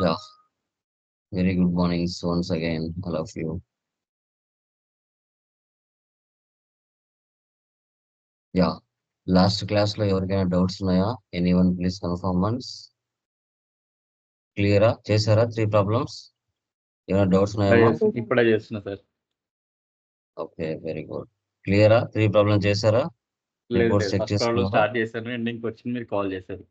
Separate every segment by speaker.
Speaker 1: Yeah. Very good morning once again, all of you. Yeah. Last క్లాస్లో ఎవరికైనా doubts ఉన్నాయా? Any one please confirm once క్లియరా చేశారా? Three problems ఏమైనా doubts ఉన్నాయా?
Speaker 2: ఇప్పుడే చేస్తున్నా సార్
Speaker 1: ఓకే వెరీ గుడ్ క్లియరా త్రీ ప్రాబ్లమ్ చేశారా?
Speaker 2: స్టార్ట్ చేశాను ఎండింగ్ వచ్చింది మీరు కాల్ చేశారు.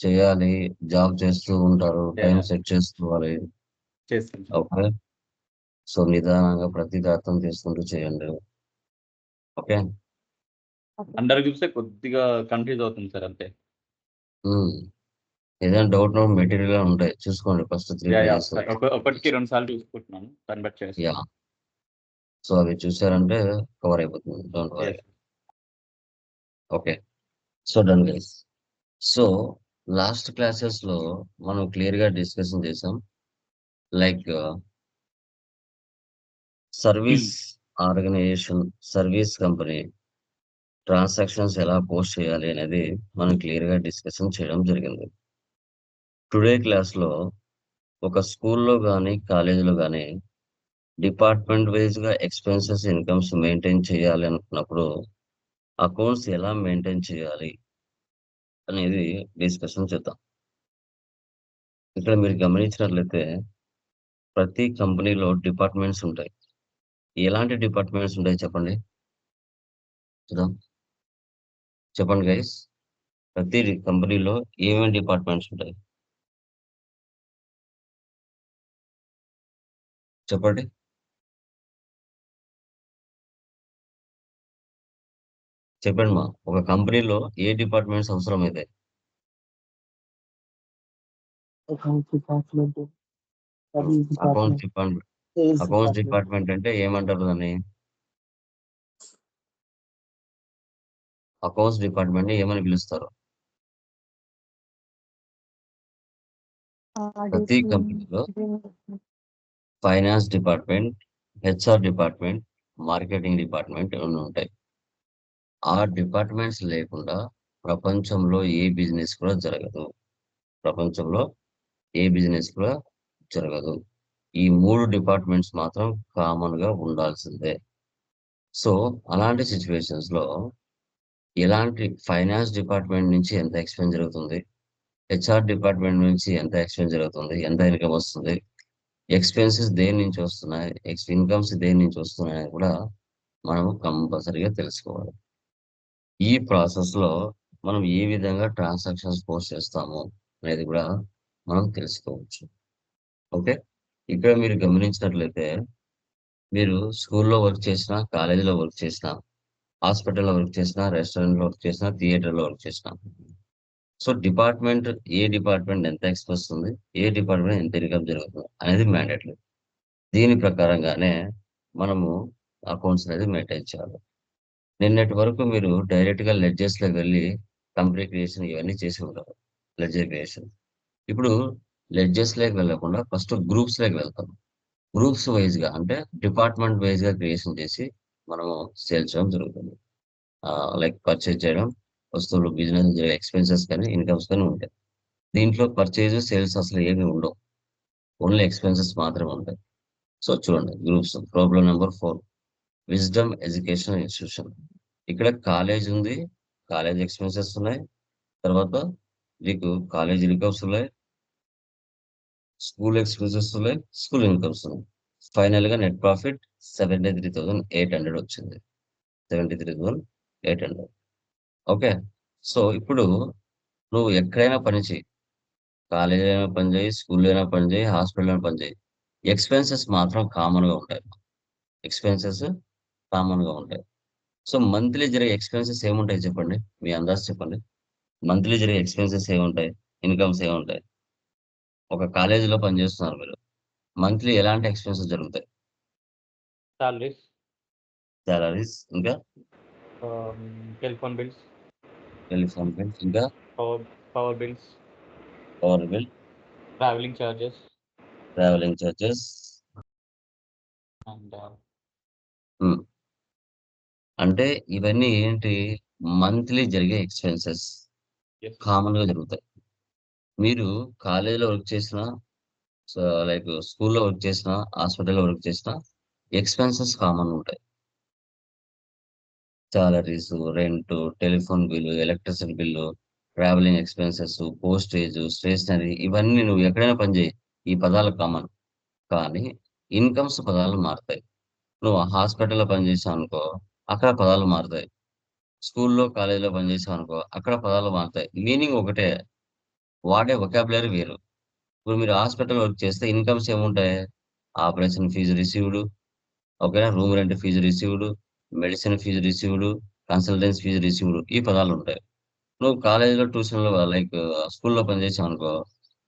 Speaker 1: చేయాలి. జాబ్ చేస్తూ ఉంటారు. టైం. సెట్ చేసుకోవాలి. ఓకే. సో నిదానంగా ప్రతి అర్థం చేసుకుంటూ చేయండి. ఓకే.
Speaker 2: అందరు చూస్తే కొద్దిగా కన్ఫ్యూజ్ అవుతుంది సార్ అంతే.
Speaker 1: ఏదైనా డౌట్ నోట్ మెటీరియల్ ఉంటాయి. చూసుకోండి ఫస్ట్ త్రీ
Speaker 2: ఒకటికి రెండు సార్లు చూసుకుంటున్నాను. దాన్ని బట్టి
Speaker 1: యా సో అవి చూసారంటే కవర్ అయిపోతుంది.
Speaker 2: Don't
Speaker 1: worry. Okay so done guys so last క్లాసెస్లో మనం క్లియర్గా డిస్కషన్ చేసాం. Like service organization service company transactions ఎలా పోస్ట్ చేయాలి అనేది మనం క్లియర్గా డిస్కషన్ చేయడం జరిగింది. టుడే క్లాస్లో ఒక స్కూల్లో కానీ కాలేజీలో కానీ డిపార్ట్మెంట్ వైజ్గా ఎక్స్పెన్సెస్ ఇన్కమ్స్ మెయింటైన్ చేయాలి అనుకున్నప్పుడు అకౌంట్స్ ఎలా మెయింటైన్ చేయాలి? అనేది డిస్కషన్ చేద్దాం. ఇక్కడ మీరు గమనించినట్లయితే ప్రతి కంపెనీలో డిపార్ట్మెంట్స్ ఉంటాయి. ఎలాంటి డిపార్ట్మెంట్స్ ఉంటాయి చెప్పండి? చూద్దాం. చెప్పండి గైస్ ప్రతి కంపెనీలో ఏమేమి డిపార్ట్మెంట్స్ ఉంటాయి? చెప్పండి. చెప్పండి మా. ఒక కంపెనీలో ఏ డిపార్ట్మెంట్స్ అవసరం అయితే? Accounts
Speaker 3: department
Speaker 1: accounts
Speaker 3: department
Speaker 1: accounts అంటే ఏమంటారు దాన్ని? అకౌంట్స్ డిపార్ట్మెంట్ ఏమని పిలుస్తారు? ప్రతి కంపెనీలో finance department HR department marketing department ఇవన్నీ ఉంటాయి? ఆ డిపార్ట్మెంట్స్ లేకుండా ప్రపంచంలో ఏ బిజినెస్ కూడా జరగదు. ప్రపంచంలో ఏ బిజినెస్ కూడా జరగదు. ఈ మూడు డిపార్ట్మెంట్స్ మాత్రం కామన్గా ఉండాల్సిందే. సో అలాంటి సిచ్యువేషన్స్లో ఎలాంటి ఫైనాన్స్ డిపార్ట్మెంట్ నుంచి ఎంత ఎక్స్పెన్స్ జరుగుతుంది? హెచ్ఆర్ డిపార్ట్మెంట్ నుంచి ఎంత ఎక్స్పెన్స్ జరుగుతుంది? ఎంత ఇన్కమ్ వస్తుంది? ఎక్స్పెన్సెస్ దేని నుంచి వస్తున్నాయి? ఎక్స్ ఇన్కమ్స్ దేని నుంచి వస్తున్నాయి కూడా మనము కంపల్సరీగా తెలుసుకోవాలి. ఈ ప్రాసెస్లో మనం ఏ విధంగా ట్రాన్సాక్షన్స్ పోస్ట్ చేస్తాము అనేది కూడా మనం తెలుసుకోవచ్చు. ఓకే? ఇక్కడ మీరు గమనించినట్లయితే మీరు స్కూల్లో వర్క్ చేసినా కాలేజీలో వర్క్ చేసినా హాస్పిటల్లో వర్క్ చేసినా రెస్టారెంట్లో వర్క్ చేసినా థియేటర్లో వర్క్ చేసినా. సో డిపార్ట్మెంట్ ఏ డిపార్ట్మెంట్ ఎంత ఎక్స్పెన్స్ ఉంది ఏ డిపార్ట్మెంట్ ఎంత ఇన్కమ్ జరుగుతుంది అనేది మ్యాండేటరీ. దీని ప్రకారంగానే మనము అకౌంట్స్ అనేది మెయింటైన్ చేయాలి. నిన్నటి వరకు మీరు డైరెక్ట్గా లెడ్జెస్లోకి వెళ్ళి కంపెనీ క్రియేషన్ ఇవన్నీ చేసి ఉన్నారు లెడ్జర్ క్రియేషన్ ఇప్పుడు లెడ్జెస్లోకి వెళ్ళకుండా ఫస్ట్ గ్రూప్స్లోకి వెళ్తాం. గ్రూప్స్ వైజ్గా అంటే డిపార్ట్మెంట్ వైజ్గా క్రియేషన్ చేసి మనము సేల్ చేయడం జరుగుతుంది. లైక్ పర్చేజ్ చేయడం వస్తువులు బిజినెస్ ఎక్స్పెన్సెస్ కానీ ఇన్కమ్స్ కానీ ఉంటాయి. దీంట్లో పర్చేజ్ సేల్స్ అసలు ఏమి ఉండవు. ఓన్లీ ఎక్స్పెన్సెస్ మాత్రమే ఉంటాయి. సో చూడండి groups problem number four wisdom education institution ఇక్కడ కాలేజ్ ఉంది. కాలేజ్ ఎక్స్పెన్సెస్ ఉన్నాయి. తర్వాత మీకు కాలేజ్ ఇన్కమ్స్ ఉన్నాయి. స్కూల్ ఎక్స్పెన్సెస్ ఉన్నాయి. స్కూల్ ఇన్కమ్స్ ఉన్నాయి. ఫైనల్గా net profit seventy three thousand eight hundred వచ్చింది. Seventy three thousand eight hundred okay so ఇప్పుడు నువ్వు ఎక్కడైనా పని చేయి. కాలేజ్ అయినా పని చేయి స్కూల్ అయినా పని చేయి హాస్పిటల్ అయినా పని చేయి. ఎక్స్పెన్సెస్ మాత్రం కామన్గా ఉంటాయి. ఎక్స్పెన్సెస్ కామన్గా ఉంటాయి. సో మంత్లీ జరిగే ఎక్స్పెన్సెస్ ఏముంటాయి చెప్పండి? మీ అందాజు చెప్పండి. మంత్లీ జరిగే ఎక్స్పెన్సెస్ ఏముంటాయి? ఇన్కమ్స్ ఏముంటాయి? ఒక కాలేజీలో పనిచేస్తున్నారు మీరు. మంత్లీ ఎలాంటి ఎక్స్పెన్సెస్ జరుగుతాయి?
Speaker 2: సాలరీస్.
Speaker 1: సాలరీస్ ఇంకా?
Speaker 2: Telephone bills.
Speaker 1: టెలిఫోన్ బిల్స్ ఇంకా?
Speaker 2: Power power bills.
Speaker 1: Power bill.
Speaker 2: Travelling charges.
Speaker 1: Travelling charges.
Speaker 2: And
Speaker 1: అంటే ఇవన్నీ ఏంటి? మంత్లీ జరిగే ఎక్స్పెన్సెస్. కామన్గా జరుగుతాయి. మీరు కాలేజీలో వర్క్ చేసిన లైక్ స్కూల్లో వర్క్ చేసిన హాస్పిటల్లో వర్క్ చేసిన ఎక్స్పెన్సెస్ కామన్ ఉంటాయి. Salaries rent telephone bill electricity bill travelling expenses postage stationery ఇవన్నీ నువ్వు ఎక్కడైనా పనిచేయి ఈ పదాలు కామన్. కానీ ఇన్కమ్స్ పదాలు మారుతాయి. నువ్వు హాస్పిటల్లో పనిచేసావు అనుకో అక్కడ పదాలు మారుతాయి. స్కూల్లో కాలేజీలో పనిచేసాం అనుకో అక్కడ పదాలు మారుతాయి. మీనింగ్ ఒకటే. వాడే వొకాబులరీ వేరు. ఇప్పుడు మీరు హాస్పిటల్ వర్క్ చేస్తే ఇన్కమ్స్ ఏముంటాయి? ఆపరేషన్ ఫీజు రిసీవ్డ్ ఓకేనా? Room rent fees received medicine fees received consultancy fees received ఈ పదాలు ఉంటాయి. నువ్వు కాలేజీలో ట్యూషన్లో లైక్ స్కూల్లో పనిచేసావు అనుకో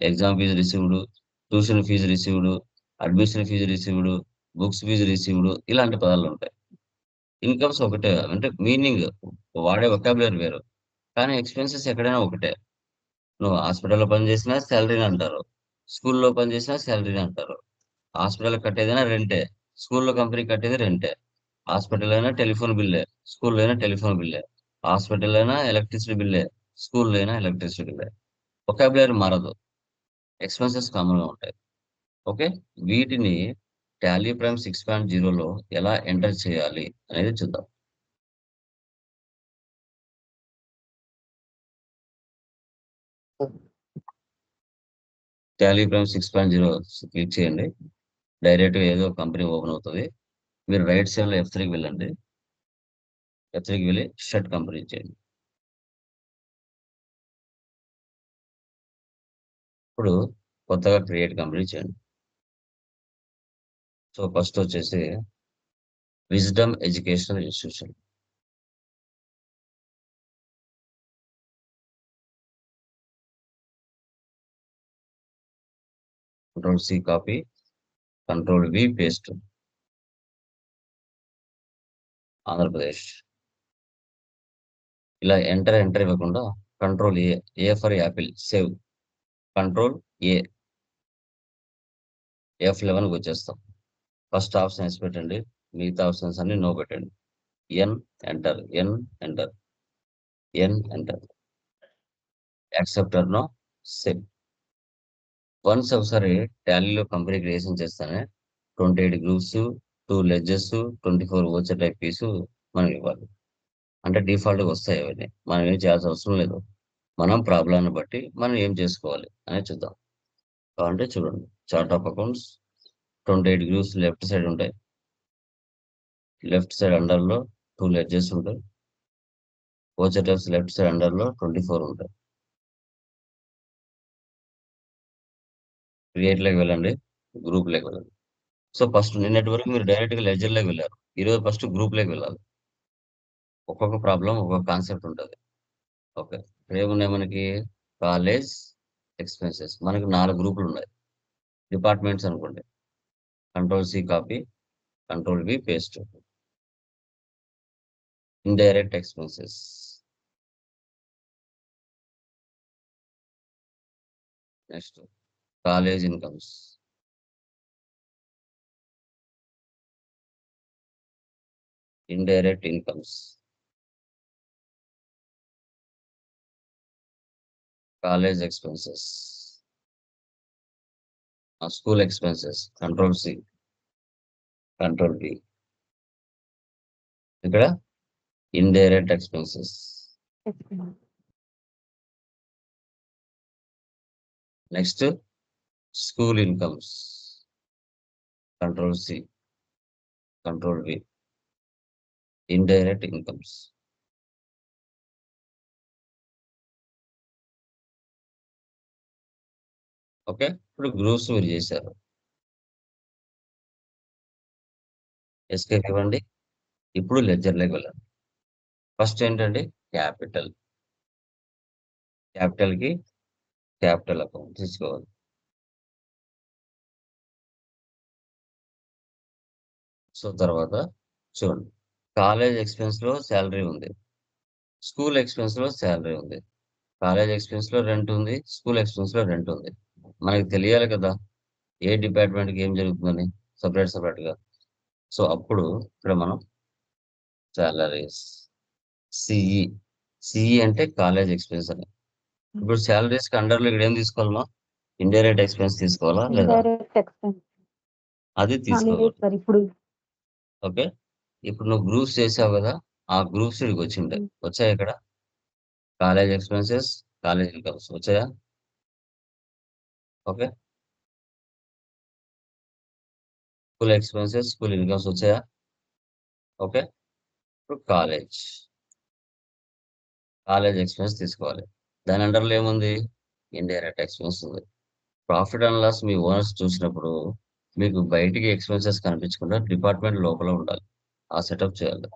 Speaker 1: exam fees received tuition fees received admission fees received books fees received ఇలాంటి పదాలు ఉంటాయి. ఇన్కమ్స్ ఒకటే. అంటే మీనింగ్ వాడే వొకాబులర్ వేరు. కానీ ఎక్స్పెన్సెస్ ఎక్కడైనా ఒకటే. నువ్వు హాస్పిటల్లో పనిచేసినా శాలరీని అంటారు. స్కూల్లో పనిచేసినా శాలరీని అంటారు. హాస్పిటల్ కట్టేదైనా రెంటే. స్కూల్లో కంపెనీ కట్టేది రెంటే. హాస్పిటల్ అయినా టెలిఫోన్ బిల్లే. స్కూల్లో అయినా టెలిఫోన్ బిల్లే. హాస్పిటల్ అయినా ఎలక్ట్రిసిటీ బిల్లే. స్కూల్లో అయినా ఎలక్ట్రిసిటీ బిల్లే. ఒకాబులరీ మారదు. ఎక్స్పెన్సెస్ కామన్గా ఉంటాయి. ఓకే? వీటిని టాలీ ప్రైమ్ సిక్స్ పాయింట్ జీరోలో ఎలా ఎంటర్ చేయాలి అనేది చూద్దాం. Tally Prime six point zero click చేయండి. డైరెక్ట్ ఏదో కంపెనీ ఓపెన్ అవుతుంది. మీరు రైట్ సైడ్లో ఎఫ్ త్రీకి వెళ్ళండి. ఎఫ్ త్రీకి వెళ్ళి షర్ట్ కంపెనీ చేయండి. ఇప్పుడు కొత్తగా క్రియేట్ కంపెనీ చేయండి. సో ఫస్ట్ వచ్చేసి wisdom educational institution. Control C copy control V paste Andhra Pradesh. ఇలా ఎంటర్ ఎంటర్ ఇవ్వకుండా control A A for apple save control A F లెవెన్కి వచ్చేస్తాం. ఫస్ట్ ఆప్షన్ వేసి పెట్టండి. మిగతా ఆప్షన్స్ అన్ని నో పెట్టండి. N enter N enter N enter accept or no cell once ఒకసారి టాలీలో కంపెనీ క్రియేషన్ చేస్తానే twenty eight groups two ledgers twenty four voucher type piece మనకి ఇవ్వాలి. అంటే డిఫాల్ట్గా వస్తాయి అవన్నీ. మనం ఏం చేయాల్సిన అవసరం లేదు. మనం ప్రాబ్లాన్ని బట్టి మనం ఏం చేసుకోవాలి అనేది చూద్దాం. కావాలంటే చూడండి. Chart of accounts twenty eight groups left side ఉంటాయి. లెఫ్ట్ సైడ్ అండర్లో టూ లెడ్జెస్ ఉంటాయి. ఓచర్ లెఫ్ట్ సైడ్ అండర్లో ట్వంటీ ఫోర్ ఉంటాయి. క్రియేట్లోకి వెళ్ళండి. గ్రూప్లోకి వెళ్ళండి. సో ఫస్ట్ నిన్నటి వరకు మీరు డైరెక్ట్గా లెజర్లోకి వెళ్ళారు. ఈరోజు ఫస్ట్ గ్రూప్లోకి వెళ్ళాలి. ఒక్కొక్క ప్రాబ్లం ఒక్కొక్క కాన్సెప్ట్ ఉంటుంది. ఓకే. ఏమున్నాయి మనకి కాలేజ్ ఎక్స్పెన్సెస్. మనకి నాలుగు గ్రూపులు ఉన్నాయి. డిపార్ట్మెంట్స్ అనుకోండి. Control C copy control V paste indirect expenses next college incomes indirect incomes college expenses school expenses control C control B ఇక్కడ indirect expenses next school incomes control C control B indirect incomes okay ఇప్పుడు groups మీరు చేశారు. Escape ఇవ్వండి ఇప్పుడు లెడ్జర్లోకి వెళ్ళండి first ఏంటంటే capital. క్యాపిటల్కి capital account తీసుకోవాలి. సో తర్వాత చూడండి. కాలేజ్ ఎక్స్పెన్స్లో శాలరీ ఉంది. స్కూల్ ఎక్స్పెన్స్లో శాలరీ ఉంది. కాలేజ్ ఎక్స్పెన్స్లో రెంట్ ఉంది. స్కూల్ ఎక్స్పెన్స్లో రెంట్ ఉంది. మనకి తెలియాలి కదా? ఏ డిపార్ట్మెంట్కి ఏం జరుగుతుందని? సపరేట్ సపరేట్గా. సో అప్పుడు ఇక్కడ మనం సాలరీస్ సిఈ సిఈ అంటే కాలేజ్ ఎక్స్పెన్స్ అని. ఇప్పుడు salaries కి అండర్లో ఇక్కడ ఏం తీసుకోవాలమ్మా ఇండైరెక్ట్ ఎక్స్పెన్స్ తీసుకోవాలా లేదా? అది తీసుకోవాలి.
Speaker 4: ఇప్పుడు
Speaker 1: ఓకే. ఇప్పుడు నువ్వు గ్రూప్స్ చేసావు కదా ఆ గ్రూప్స్ ఇక్కడికి
Speaker 4: ఉమ్.
Speaker 1: వచ్చాయి ఇక్కడ? కాలేజ్ ఎక్స్పెన్సెస్ కాలేజ్ ఇన్కమ్స్ వచ్చాయా? Okay. School expenses school incomes వచ్చాయా ఓకే ఇప్పుడు కాలేజ్ కాలేజ్ ఎక్స్పెన్స్ తీసుకోవాలి. దాని అండర్లో ఏముంది? ఇండైరెక్ట్ ఎక్స్పెన్స్ ఉంది. ప్రాఫిట్ అండ్ లాస్ మీ ఓనర్స్ చూసినప్పుడు మీకు బయటికి ఎక్స్పెన్సెస్ కనిపించకుండా డిపార్ట్మెంట్ లోపల ఉండాలి. ఆ సెటప్ చేయాలి.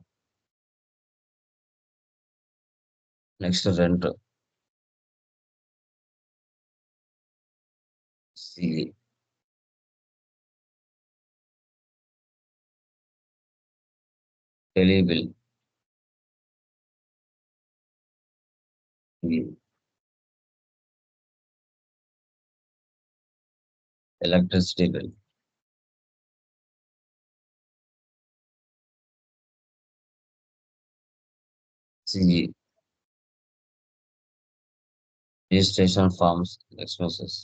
Speaker 1: Next rent CE tele bill electricity bill CE registration forms expenses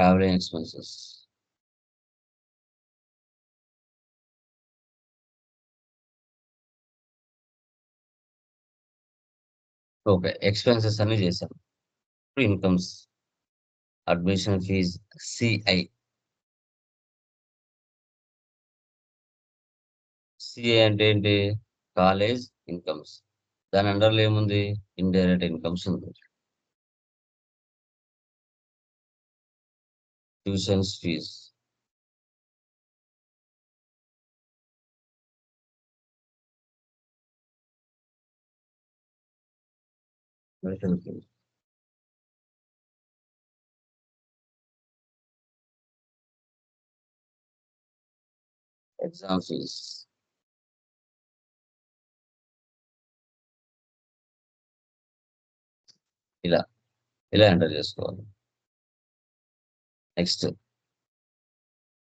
Speaker 1: traveling expenses. Okay expenses అన్ని చేశాం. ఇప్పుడు incomes admission fee CI CI అంటే ఏంటి? కాలేజ్ ఇన్కమ్స్ దాని అండర్లో ఏముంది? ఇండైరెక్ట్ ఇన్కమ్స్ ఉంది. tuitions fees tuition fees exam fees ఇలా ఇలా ఎంటర్ చేసుకోవాలి next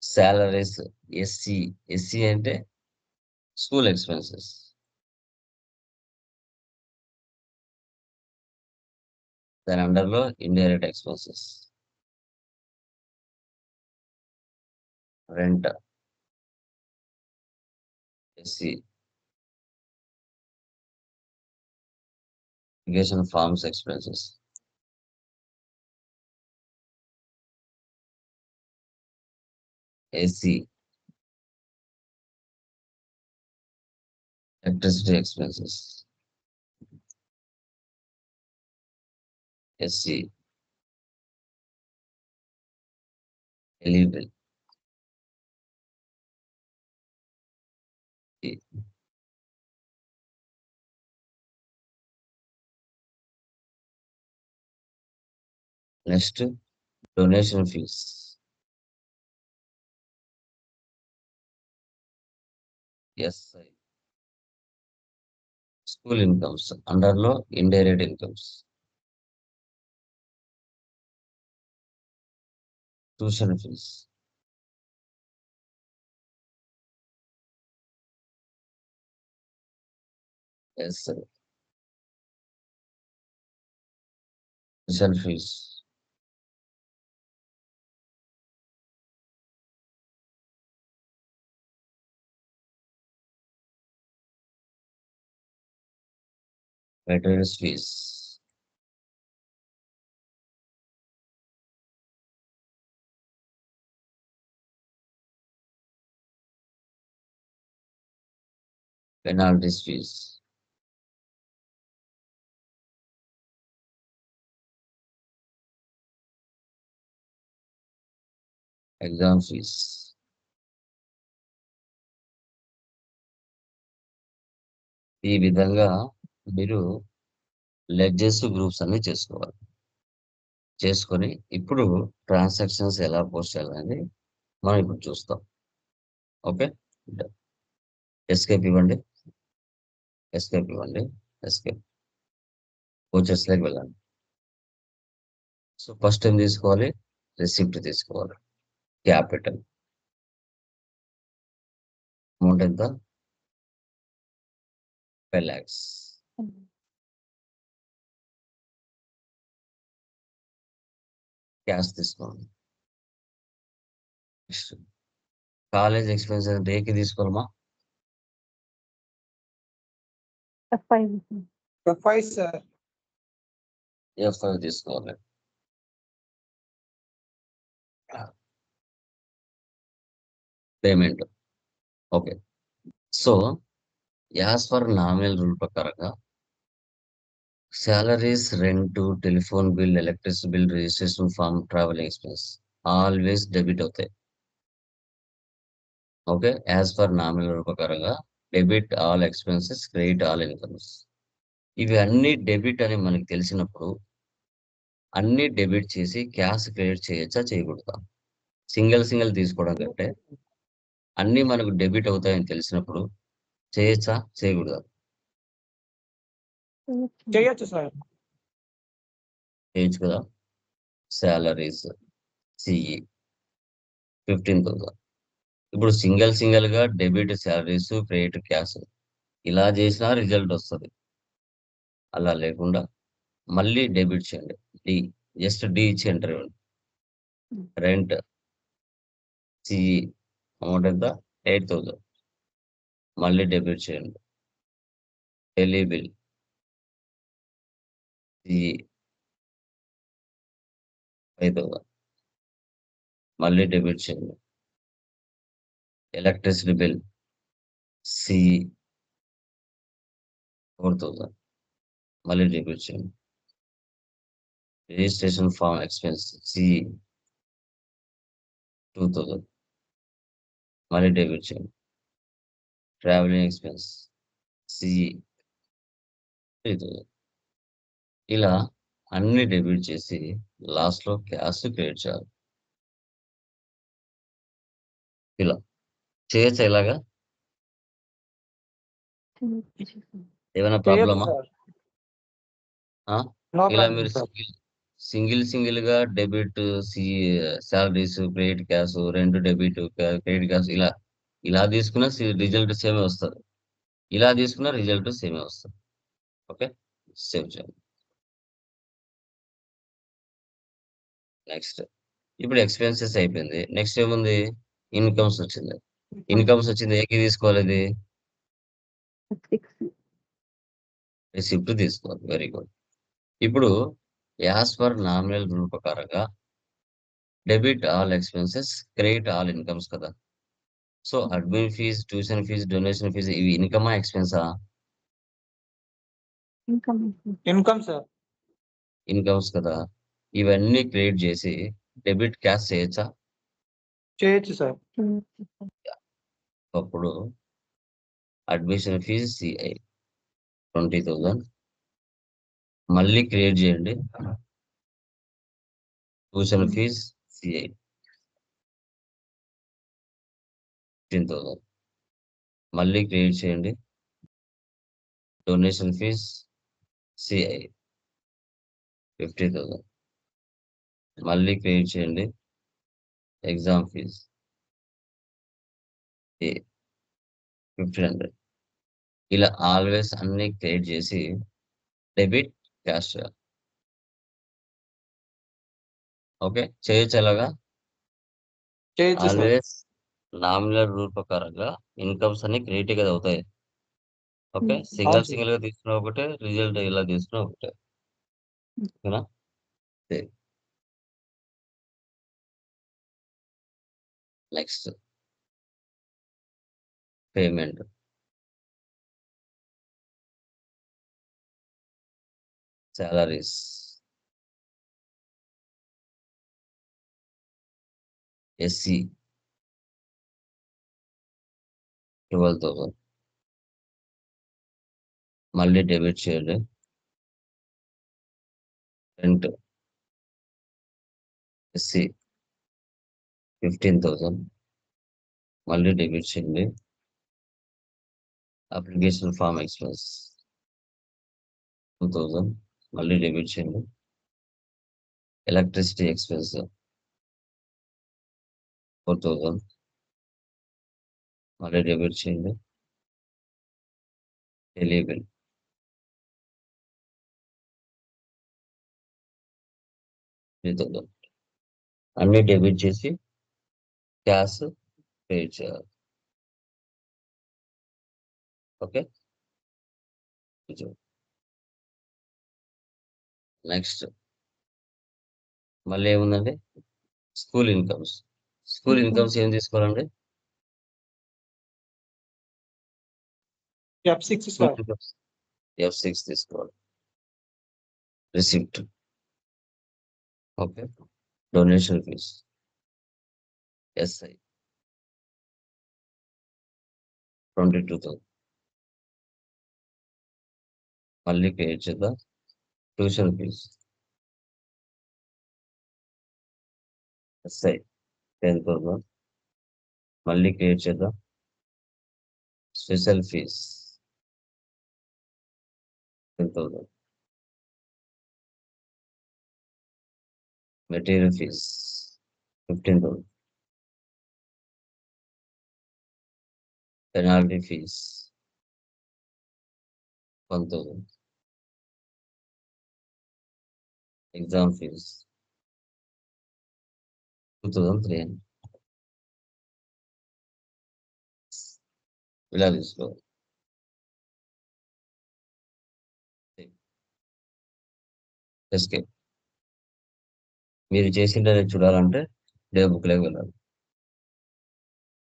Speaker 1: salaries SC SC అంటే స్కూల్ ఎక్స్పెన్సెస్ దాని అండర్లో indirect expenses rent SC irrigation farms expenses. AC. Electricity expenses. SC. Illegal. E. Next, donation fees. SI school incomes అండర్లో indirect incomes tuition fee S tuition fee Tuition fees. Materials fees. Penalties fees. Exam fees. ఈ విధంగా మీరు ledges groups అన్ని చేసుకోవాలి. చేసుకొని ఇప్పుడు transactions ఎలా post చేయాలని మనం ఇప్పుడు చూస్తాం. ఓకే? ఎస్కేప్ ఇవ్వండి. ఎస్కేప్ ఇవ్వండి. ఎస్కేప్. కోచెస్లోకి వెళ్ళండి. సో ఫస్ట్ ఏం తీసుకోవాలి? రిసిప్ట్ తీసుకోవాలి. క్యాపిటల్. అమౌంట్ ఎంత? ఫైవ్ క్యాష్ తీసుకోండి నెక్స్ట్ కాలేజ్ ఎక్స్పెన్సెస్ డేకి తీసుకోవాలమ్మా? ఎఫ్ ఫైవ్ తీసుకోవాలి. Payment okay. So as per nominal rule ప్రకారంగా salaries rent telephone bill electricity bill registration form travel expense always debit అవుతాయి. ఓకే యాజ్ ఫర్ నామినల్ ప్రకారంగా debit all expenses credit all incomes ఇవి అన్ని debit అని మనకి తెలిసినప్పుడు అన్ని డెబిట్ చేసి క్యాష్ క్రెడిట్ చేయొచ్చా చేయకూడదా? సింగిల్ సింగిల్ తీసుకోవడం కంటే అన్ని మనకు డెబిట్ అవుతాయని తెలిసినప్పుడు చేయొచ్చా చేయకూడదా?
Speaker 3: చేయొచ్చు సార్.
Speaker 1: చేయొచ్చు కదా. శాలరీస్ సిఈ ఫిఫ్టీన్ థౌసండ్ ఇప్పుడు సింగిల్ సింగిల్గా డెబిట్ శాలరీస్ క్రెడిట్ క్యాష్ ఇలా చేసినా రిజల్ట్ వస్తుంది. అలా లేకుండా మళ్ళీ డెబిట్ చేయండి. డి జస్ట్ డి ఇచ్చి ఎంటర్ ఇవ్వండి రెంట్ సిఈ అమౌంట్ ఎంత? ఎయిట్ థౌసండ్ మళ్ళీ డెబిట్ చేయండి. Tele bill CE five thousand మళ్ళీ డెబిట్ చేయండి electricity bill CE four thousand మళ్ళీ డెబిట్ చేయండి registration form expense CE two thousand మళ్ళీ డెబిట్ చేయండి travelling expense CE three thousand ఇలా అన్ని డెబిట్ చేసి లాస్ట్లో క్యాష్ క్రియేట్ చేయాలి. ఇలా చేయొచ్చా ఇలాగా ఏమైనా ప్రాబ్లమా ఇలా మీరు సింగిల్ సింగిల్గా debit C salaries credit cash రెండు డెబిట్ క్రెడిట్ క్యాష్ ఇలా ఇలా తీసుకున్న రిజల్ట్ సేమే వస్తుంది. ఇలా తీసుకున్న రిజల్ట్ సేమే వస్తుంది. ఓకే సేవ్ చేయండి నెక్స్ట్ ఇప్పుడు ఎక్స్పెన్సెస్ అయిపోయింది. నెక్స్ట్ ఏముంది? ఇన్కమ్స్ వచ్చింది. ఇన్కమ్స్ వచ్చింది. ఏకి తీసుకోవాలి ఇది రిసిప్ట్ తీసుకోవాలి. వెరీ గుడ్ ఇప్పుడు యాజ్ పర్ నామినల్ రూల్ ప్రకారంగా debit all expenses credit all incomes కదా? So admin fee tuition fee donation fee ఇవి ఇన్కమా ఎక్స్పెన్సా
Speaker 4: ఇన్కమ్
Speaker 3: ఇన్కమ్ సార్
Speaker 1: ఇన్కమ్స్ కదా? ఇవన్నీ క్రియేట్ చేసి డెబిట్ క్యాష్ చేయొచ్చా?
Speaker 3: చేయొచ్చు సార్.
Speaker 1: అప్పుడు admission fee CI twenty thousand మళ్ళీ క్రియేట్ చేయండి. Tuition fee CI fifteen thousand మళ్ళీ క్రియేట్ చేయండి. Donation fee CI fifty thousand మళ్ళీ క్రియేట్ చేయండి. ఎగ్జామ్ ఫీజ్ ఏ ఫిఫ్టీన్ హండ్రెడ్ ఇలా ఆల్వేస్ అన్ని క్రియేట్ చేసి డెబిట్ క్యాష్ చేయాలి ఓకే చేయొచ్చు
Speaker 3: సార్
Speaker 1: ఆల్వేస్ నామినల్ రూల్ ప్రకారంగా ఇన్కమ్స్ అన్ని క్రియేట్ కదా అవుతాయి. Okay
Speaker 4: Hmm.
Speaker 1: సింగిల్. సింగిల్గా తీసుకున్న ఒకటే రిజల్ట్ ఇలా తీసుకున్న ఒకటే. ఓకేనా? Next payment. Salaries. SC. Twelve thousand. మళ్ళీ డెబిట్ చేయండి. రెంట్. ఎస్సీ. Fifteen thousand. మళ్ళీ డెబిట్ చేయండి. Application form expense two thousand మళ్ళీ డెబిట్ చేయండి. ఎలక్ట్రిసిటీ ఎక్స్పెన్స్ ఫోర్ థౌజండ్ మళ్ళీ డెబిట్ చేయండి. టెలిబిల్ త్రీ థౌజండ్ అన్ని డెబిట్ చేసి క్యాష్ పే చేయాలి ఓకే నెక్స్ట్ మళ్ళీ ఏముందండి స్కూల్ ఇన్కమ్స్ స్కూల్ ఇన్కమ్స్ ఏం తీసుకోవాలండి
Speaker 3: F six sir
Speaker 1: F six తీసుకోవాలి receipt okay donation fees SI twenty two thousand. మళ్ళీ pay చేద్దా. Tuition fees. SI ten thousand మళ్ళీ క్రియేట్ చేద్దాం. Special fee. Ten thousand. Material fee. Fifteen thousand. Penalty fee one thousand exam fee two thousand three hundred ఇలా తీసుకోవాలి escape మీరు చేసిండే చూడాలంటే day బుక్లోకి వెళ్ళాలి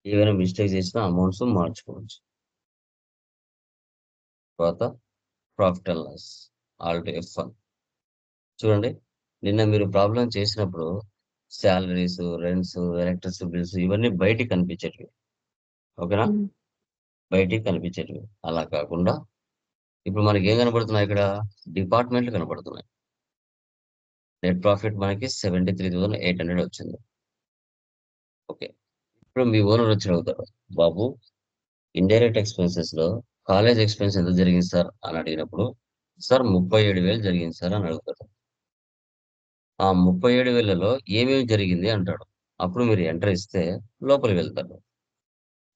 Speaker 1: ఏమైనా మిస్టేక్ చేసినా అమౌంట్స్ మార్చుకోవచ్చు. తర్వాత profit and loss alt F చూడండి నిన్న మీరు ప్రాబ్లం చేసినప్పుడు శాలరీస్ రెంట్స్ ఎలక్ట్రిసిటీ బిల్స్ ఇవన్నీ బయటికి కనిపించేటివి. ఓకేనా. బయటికి కనిపించేటివి. అలా కాకుండా ఇప్పుడు మనకి ఏం కనబడుతున్నాయి ఇక్కడ? డిపార్ట్మెంట్లు కనబడుతున్నాయి నెట్ ప్రాఫిట్ మనకి seventy three thousand eight hundred వచ్చింది. ఓకే. ఇప్పుడు మీ ఓనర్ వచ్చి అడుగుతారు బాబు ఇండైరెక్ట్ ఎక్స్పెన్సెస్లో కాలేజ్ ఎక్స్పెన్స్ ఎంత జరిగింది సార్? అని అడిగినప్పుడు సార్ ముప్పై ఏడు వేలు జరిగింది సార్ అని అడుగుతాడు. ఆ ముప్పై ఏడు వేలలో ఏమేమి జరిగింది అంటాడు. అప్పుడు మీరు ఎంటర్ ఇస్తే లోపలికి వెళ్తారు.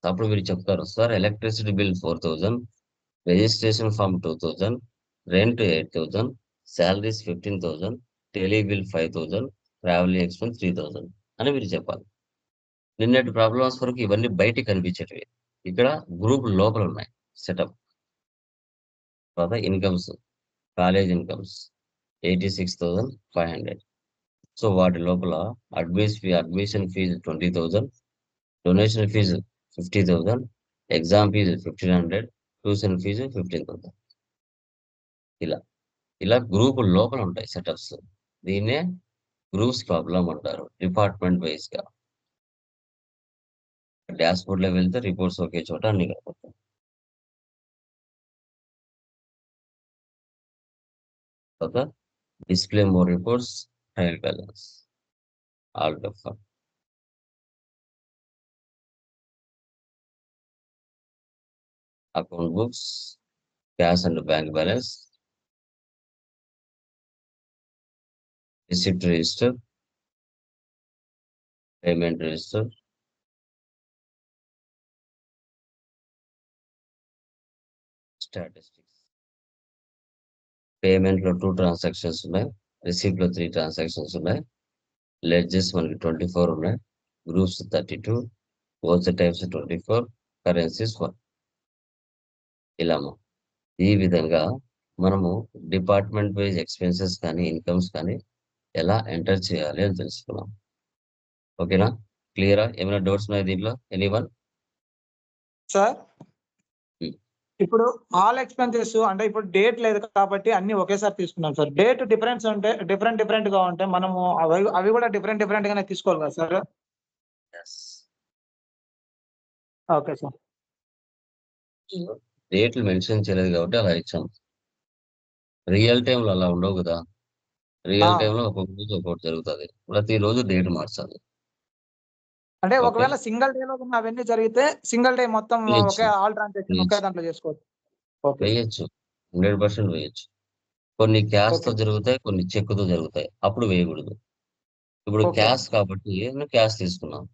Speaker 1: అప్పుడు మీరు చెప్తారు sir electricity bill four thousand registration form two thousand rent eight thousand salaries fifteen thousand tele bill five thousand travelling expense three thousand అని మీరు చెప్పాలి. నిన్నటి ప్రాబ్లమ్స్ వరకు ఇవన్నీ బయటికి కనిపించేటివి. ఇక్కడ గ్రూప్ లోపల ఉన్నాయి. సెటప్. తర్వాత incomes. College incomes. Eighty six thousand five hundred. So వాటి లోపల అడ్మిస్ fee admission fees twenty thousand donation fees fifty thousand exam fees fifteen hundred. Tuition fees fifteen thousand ఇలా. ఇలా గ్రూప్ లోపల ఉంటాయి సెటప్స్. దీన్నే గ్రూప్స్ ప్రాబ్లం అంటారు. Department వైజ్గా. గా డాష్ బోర్డ్లో వెళ్తే రిపోర్ట్స్ ఒకే చోట అన్ని కనపడతాయి తర్వాత display more reports trial balance all differ account books cash and bank balance receipt register, payment register, statistics పేమెంట్లో two transactions ఉన్నాయి. రిసీప్ట్లో త్రీ ట్రాన్సాక్షన్స్ ఉన్నాయి. లెడ్జెస్ మనకి ట్వంటీ ఫోర్ ఉన్నాయి. Groups thirty two ఓచ్ types twenty four currencies one. ఇలా ఈ విధంగా మనము department wise expenses కానీ ఇన్కమ్స్ కానీ ఎలా ఎంటర్ చేయాలి అని తెలుసుకున్నాం. ఓకేనా? క్లియరా? ఏమైనా డౌట్స్ ఉన్నాయి దీంట్లో? Any
Speaker 3: one
Speaker 1: sir?
Speaker 3: ఇప్పుడు ఆల్ ఎక్స్పెన్సెస్ అంటే ఇప్పుడు డేట్ లేదు కాబట్టి అన్ని ఒకేసారి తీసుకున్నాం సార్. డేట్ డిఫరెన్స్ ఉంటే డిఫరెంట్ డిఫరెంట్గా ఉంటే మనము అవి అవి కూడా డిఫరెంట్ డిఫరెంట్ గానే తీసుకోవాలి కదా సార్? Okay sir.
Speaker 1: డేట్లు మెన్షన్ చేయలేదు కాబట్టి అలా ఇచ్చాం. రియల్ టైంలో అలా ఉండవు కదా. రియల్. టైంలో ఒక్కొక్క రోజు ఒక్కొక్కటి జరుగుతుంది. ప్రతిరోజు డేట్ మార్చాలి.
Speaker 3: అంటే ఒకవేళ సింగిల్ డే లో అవన్నీ జరిగితే సింగిల్ డే మొత్తం ఒకే ఆల్ ట్రాన్సాక్షన్ ఒకే దాంట్లో చేసుకోవచ్చు.
Speaker 1: వేయచ్చు. హండ్రెడ్ పర్సెంట్ వేయచ్చు. కొన్ని
Speaker 3: క్యాష్తో
Speaker 1: జరుగుతాయి కొన్ని చెక్తో జరుగుతాయి. అప్పుడు వేయకూడదు. ఇప్పుడు క్యాష్ కాబట్టి నువ్వు క్యాష్ తీసుకున్నాం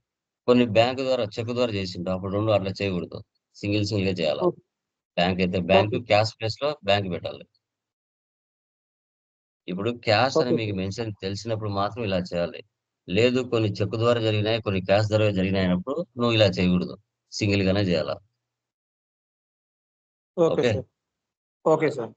Speaker 1: కొన్ని బ్యాంక్ ద్వారా చెక్ ద్వారా చేసిండు అప్పుడు రెండు అట్లా చేయకూడదు. సింగిల్ సింగిల్గా చేయాలి బ్యాంక్ అయితే బ్యాంక్ క్యాష్ ప్లేస్లో బ్యాంక్ పెట్టాలి. ఇప్పుడు క్యాష్ అని మీకు మెన్షన్ తెలిసినప్పుడు మాత్రం ఇలా చేయాలి. లేదు కొన్ని చెక్కు ద్వారా జరిగినాయి కొన్ని క్యాష్ ద్వారా జరిగినాయినప్పుడు నువ్వు ఇలా చేయకూడదు. సింగిల్ గానే చేయాలా?
Speaker 3: Okay okay sir.